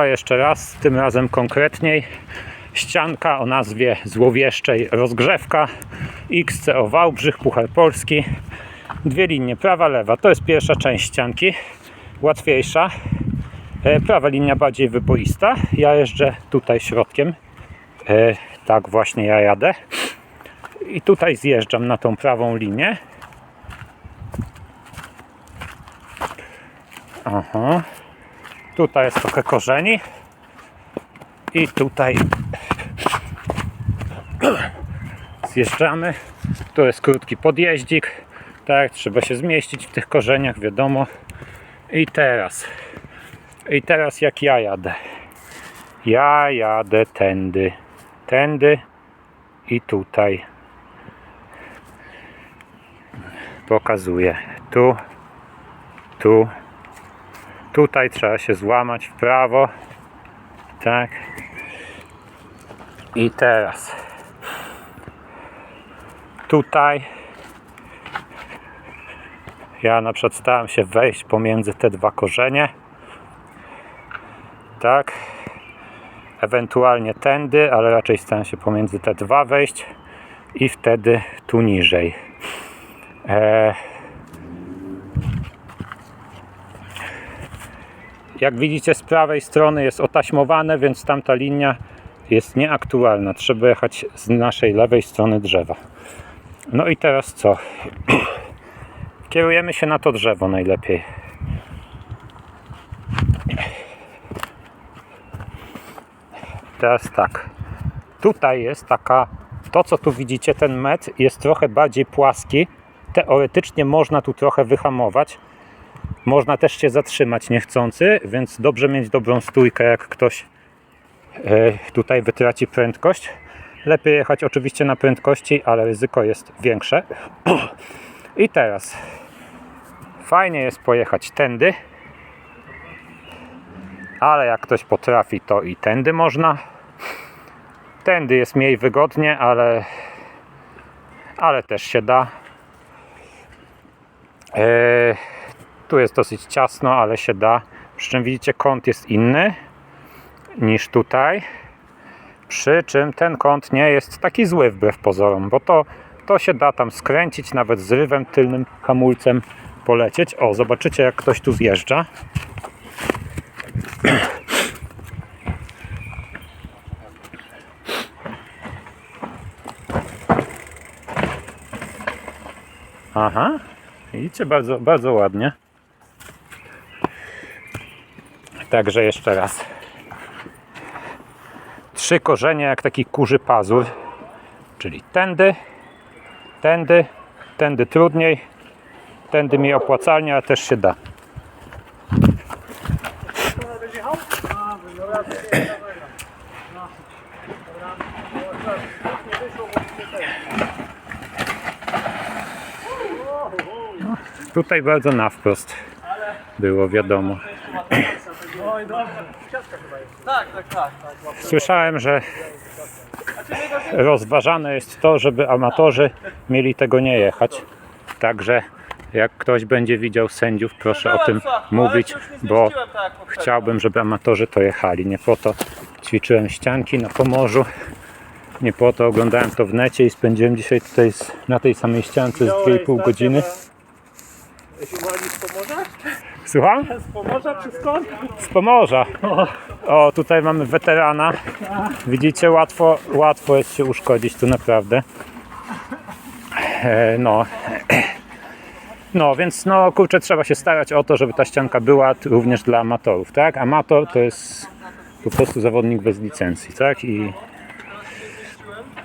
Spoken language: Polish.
A Jeszcze raz, tym razem konkretniej. Ścianka o nazwie złowieszczej rozgrzewka XCO Wałbrzych, Puchar Polski. Dwie linie, prawa, lewa. To jest pierwsza część ścianki, łatwiejsza. E, Prawa linia bardziej wyboista. Ja jeżdżę tutaj środkiem. E, Tak właśnie ja jadę. I tutaj zjeżdżam na tą prawą linię. Aha. Tutaj jest trochę korzeni. I tutaj zjeżdżamy. Tu jest krótki podjeździk. Tak, trzeba się zmieścić w tych korzeniach, wiadomo. I teraz. I teraz jak ja jadę. Ja jadę tędy. Tędy i tutaj. Pokazuję. Tu, tu, Tutaj trzeba się złamać w prawo. Tak. I teraz. Tutaj. Ja na przykład staram się wejść pomiędzy te dwa korzenie. Tak. Ewentualnie tędy, ale raczej staram się pomiędzy te dwa wejść. I wtedy tu niżej. Eee, Jak widzicie z prawej strony jest otaśmowane, więc tamta linia jest nieaktualna. Trzeba jechać z naszej lewej strony drzewa. No i teraz co? Kierujemy się na to drzewo najlepiej. Teraz tak. Tutaj jest taka, to co tu widzicie, ten met jest trochę bardziej płaski. Teoretycznie można tu trochę wyhamować. Można też się zatrzymać niechcący, więc dobrze mieć dobrą stójkę, jak ktoś e, tutaj wytraci prędkość. Lepiej jechać oczywiście na prędkości, ale ryzyko jest większe. I teraz fajnie jest pojechać tędy, ale jak ktoś potrafi, to i tędy można. Tędy jest mniej wygodnie, ale, ale też się da. Eee, tu jest dosyć ciasno, ale się da. Przy czym widzicie, kąt jest inny niż tutaj. Przy czym ten kąt nie jest taki zły wbrew pozorom, bo to, to się da tam skręcić, nawet z rywem tylnym hamulcem polecieć. O, zobaczycie jak ktoś tu zjeżdża. Aha, widzicie, bardzo, bardzo ładnie. Także jeszcze raz. Trzy korzenie jak taki kurzy pazur. Czyli tędy, tędy, tędy trudniej, tędy mniej opłacalnie, ale też się da. Tutaj bardzo na wprost było wiadomo. Tak, tak, tak. Słyszałem, że rozważane jest to, żeby amatorzy mieli tego nie jechać. Także jak ktoś będzie widział sędziów, proszę o tym mówić, bo chciałbym, żeby amatorzy to jechali. Nie po to ćwiczyłem ścianki na Pomorzu, nie po to oglądałem to w necie i spędziłem dzisiaj tutaj na tej samej ściance z 2,5 godziny. Z Pomorza? Słucham? Z Pomorza czy skąd? Z Pomorza. O, tutaj mamy weterana. Widzicie, łatwo, łatwo jest się uszkodzić tu naprawdę. E, no. No, więc no kurczę, trzeba się starać o to, żeby ta ścianka była również dla amatorów, tak? Amator to jest po prostu zawodnik bez licencji, tak? I